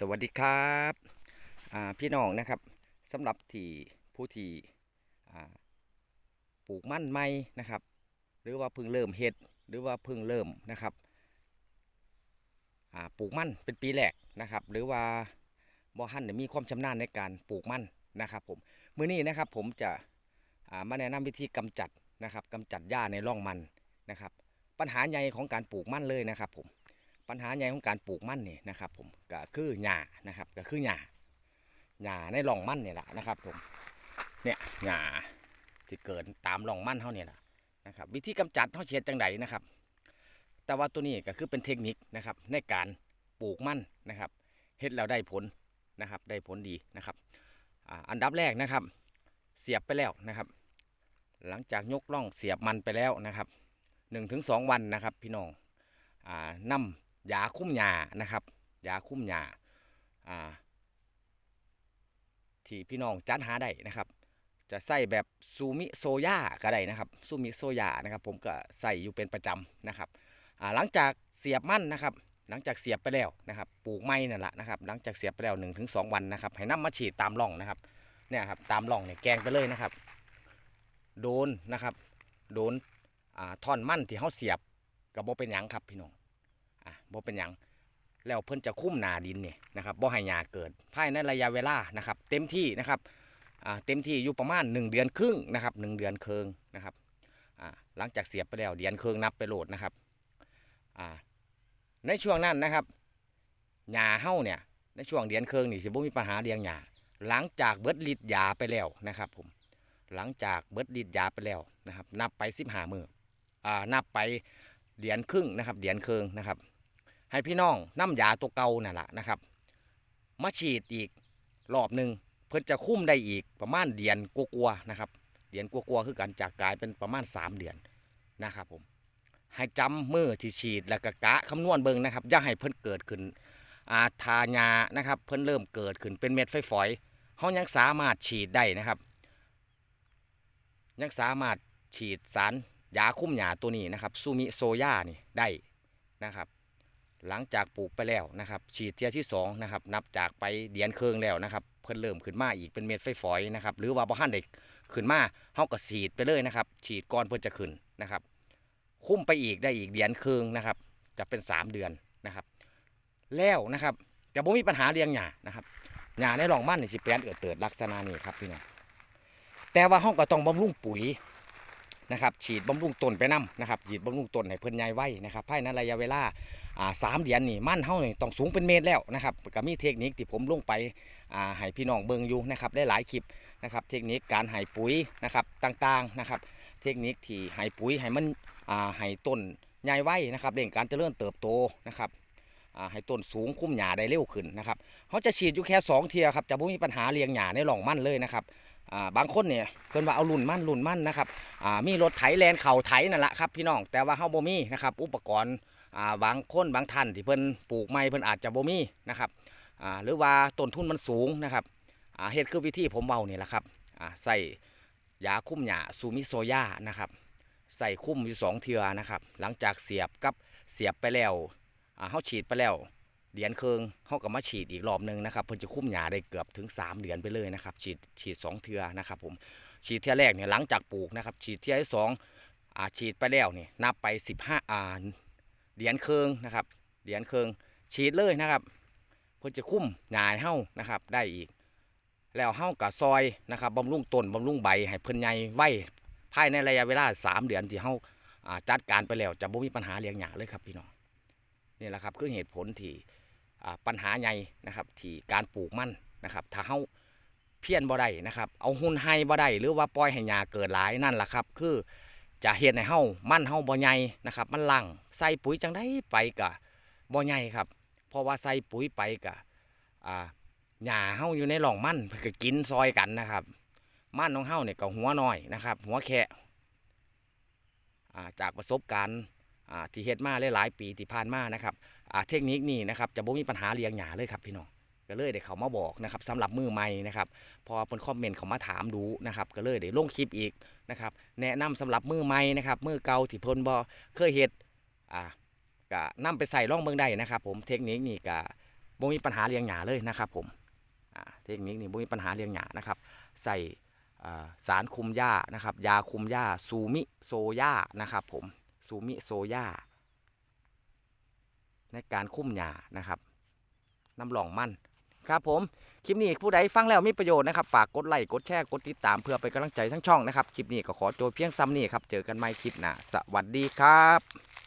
สวัสดีครับพี่น้องนะครับสำหรับที่ผู้ที่ปลูกมั่นใหม่นะครับ หรือว่าเพิ่งเริ่มเฮ็ดหรือว่าเพิ่งเริ่มนะครับปลูกมั่นเป็นปีแรกนะครับ หรือว่าบ่ฮั่นมีความชำนาญในการปลูกมั่นนะครับผมมื้อนี้นะครับผมจะามาแนะนำวิธีกำจัดนะครับกำจัดหญ้าในร่องมันนะครับ ปัญหาใหญ่ของการปลูกมั่นเลยนะครับผม ปัญหาใหญ่ของการปลูกมั่นนี่นะครับ ผมก็คือหญ้านะครับก็คือหญ้าหญ้าในร่องมั่นเนี่ยแหละนะครับ ผมเนี่ยหญ้าที่เกิดตามร่องมั่นเขานี่แหละนะครับ วิธีกำจัดเขาเชียดจังไดนะครับ แต่ว่าตัวนี้ก็คือเป็นเทคนิคนะครับในการปลูกมั่นนะครับเฮ็ดแล้วได้ผลนะครับ ได้ผลดีนะครับอันดับแรกนะครับ เสียบไปแล้วนะครับ หลังจากยกล่องเสียบมันไปแล้วนะครับ1-2 วันนะครับ พี่น้องอ่านำ ยาคุ้มหญ้านะครับยาคุ้มหญ้าอ่าที่พี่น้องจัดหาได้นะครับ จะใส่แบบซูมิโซยาก็ได้นะครับซูมิโซยานะครับ ผมก็ใส่อยู่เป็นประจำนะครับหลังจากเสียบมั่นนะครับ หลังจากเสียบไปแล้วนะครับ ปลูกไม้นั่นแหละนะครับ หลังจากเสียบไปแล้ว1นถึงสวันนะครับ ให้น้ำมาฉีดตามร่องนะครับเนี่ยครับตามร่องเนี่ยแกงไปเลยนะครับ โดนนะครับ โดนท่อนมั่นที่เขาเสียบกับโบเป็นหยังครับพี่น้อง บ่เป็นหยังแล้วเพิ่นจะคุ้มนาดินเนี่ยนะครับบ่ให้หญ้าเกิดภายในระยะเวลานะครับ เต็มที่นะครับอ่าเต็มที่อยู่ประมาณ 1 เดือนครึ่งนะครับ1เดือนครึ่งนะครับอ่าหลังจากเสียบไปแล้วเดือนครึ่งนับไปโหลดนะครับอ่าในช่วงนั้นนะครับหญ้าเฮาเนี่ยในช่วงเดือนครึ่งนี่สิบ่มีปัญหาเลี้ยงหญ้าหลังจากเบิดฤทธิ์ยาไปแล้วนะครับผมหลังจากเบิดฤทธิ์ยาไปแล้วนะครับ นับไป15มื้ออ่านับไปเดียนครึ่งนะครับเดียนเคืองนะครับ ให้พี่น้องน้ำยาตัวเก่านั่นแหละนะครับ มาฉีดอีกรอบหนึ่งเพื่อจะคุ้มได้อีกประมาณเดียนกลัวๆนะครับเดียนกลัวๆคือการจากกลายเป็นประมาณ 3 เดือนนะครับผมให้จำมือที่ฉีดแล้วก็กะคำนวณเบิ่งนะครับอย่าให้เพิ่นเกิดขึ้นอาทายานะครับ เพิ่นเริ่มเกิดขึ้นเป็นเม็ดฝอยๆเขายังสามารถฉีดได้นะครับ ยังสามารถฉีดสารยาคุ้มหญ้าตัวนี้นะครับซูมิโซยานี่ได้นะครับ หลังจากปลูกไปแล้วนะครับ ฉีดเทียที่2นะครับนับจากไปเดียนเคืองแล้วนะครับเพิ่นเริ่มขึ้นมาอีกเป็นเม็ดฝอยๆนะครับหรือว่าบ่ทันได้ขึ้นมาเฮาก็ฉีดไปเลยนะครับ ฉีดก่อนเพิ่นจะขึ้นนะครับ คุ้มไปอีกได้อีกเดียนเคืองนะครับ จะเป็น 3 เดือนนะครับ แล้วนะครับจะบ่มีปัญหาเลี้ยงหญ้านะครับหญ้าในร่องมันนี่สิแปลนเอิดเติดลักษณะนี้ครับพี่น้องแต่ว่าเฮาก็ต้องบำรุงปุ๋ย นะครับฉีดบำรุงต้นไปนํนะครับฉีดบำรุงต้นให้เพิ่นใหญ่ไว้นะครับภายในระยะเวลาอ่าสามเดือนนี่มั่นเฮานี่ต้องสูงเป็นเมตรแล้วนะครับก็มีเทคนิคที่ผมลงไปอ่าให้พี่น้องเบิ่งอยู่นะครับได้หลายคลิปนะครับเทคนิคการให้ปุ๋ยนะครับต่างๆนะครับเทคนิคที่ให้ปุ๋ยให้มันอ่าให้ต้นใหญ่ไว้นะครับเร่งการเจริญเติบโตนะครับ ให้ต้นสูงคุ้มหญ้าได้เร็วขึ้นนะครับเขาจะฉีดอยู่แค่สองเทียครับจะไม่มีปัญหาเลี้ยงหญ้าในหล่องมั่นเลยนะครับบางคนเนี่ยเพิ่นว่าเอารุ่นมั่นรุ่นมั่นนะครับมีรถไถแลนเข่าไถนั่นแหละครับพี่น้องแต่ว่าเฮาบ่มีนะครับอุปกรณ์บางคนบางท่านที่เพิ่นปลูกไม้เพิ่นอาจจะบ่มีนะครับหรือว่าต้นทุนมันสูงนะครับเฮ็ดคือวิธีผมเบานี่แหละครับใส่ยาคุ้มหญ้าซูมิโซยานะครับใส่คุ้มอยู่สองเทือนะครับหลังจากเสียบกับเสียบไปแล้ว อ่าเฮาฉีดไปแล้วเดือนเคืองเฮาก็มาฉีดอีกรอบหนึงนะครับเพิ่นจะคุ้มหญ้าได้เกือบถึง 3 เดือนไปเลยนะครับ ฉีดฉีดสองเทือนะครับผมฉีดเที่ยแรกเนี่ยหลังจากปลูกนะครับ ฉีดเที่ยที่สองอ่าฉีดไปแล้วเนี่ยนับไป 15อ่าเหรียญเคืองนะครับเหรียญเคืองฉีดเลยนะครับ เพื่อจะคุ้มหญ้าให้เฮานะครับ ได้อีก แล้วเฮากับซอยนะครับบำรุงต้นบำรุงใบให้เพิ่นใหญ่ไว้ภายในระยะเวลา 3 เดือนที่เฮาจัดการไปแล้วจะบ่มีปัญหาเลี้ยงหญ้าเลยครับพี่น้อง นี่แหละครับคือเหตุผลที่ปัญหาใหญ่นะครับที่การปลูกมันนะครับถ้าเฮาเพี้ยนบ่ได้นะครับ เอาหุ่นให้บ่ได้หรือว่าปล่อยให้หญ้าเกิดหลายนั่นแหละครับ คือจะเฮ็ดให้เฮามันเฮาบ่ใหญ่นะครับ มันลังใส่ปุ๋ยจังได้ไปกะบ่ใหญ่ครับ เพราะว่าใส่ปุ๋ยไปกะอ่าหญ้าเฮาอยู่ในหล่องมันก็กินซอยกันนะครับ มันของเฮาเนี่ยก็หัวน้อยนะครับ หัวแค่จากประสบการณ์ ที่เฮ็ดมาหลายๆปีที่ผ่านมานะครับอ่าเทคนิคนี้นะครับจะบ่มีปัญหาเลี้ยงหญ้าเลยครับพี่น้องก็เลยได้เขามาบอกนะครับสำหรับมือใหม่นะครับพอเพิ่นคอมเมนต์เขามาถามดูนะครับก็เลยได้ลงคลิปอีกนะครับแนะนำสำหรับมือใหม่นะครับมือเก่าที่เพิ่นบ่เคยเฮ็ดอ่าก็นำไปใส่ร่องเบิ่งได้นะครับ ผมเทคนิคนี้ก็บ่มีปัญหาเลี้ยงหญ้าเลยนะครับผมอ่าเทคนิคนี้บ่มีปัญหาเลี้ยงหญ้านะครับใส่อ่าสารคุมหญ้านะครับยาคุมหญ้าซูมิโซย่านะครับผม ซูมิโซย่าในการคุ้มหยานะครับน้ำหลองมั่นครับผม คลิปนี้ผู้ใดฟังแล้วมีประโยชน์นะครับ ฝากกดไลค์กดแชร์กดติดตามเพื่อเป็นกำลังใจทั้งช่องนะครับ คลิปนี้ก็ขอโจยเพียงซ้ำนี่ครับ เจอกันใหม่คลิปหน้าสวัสดีครับ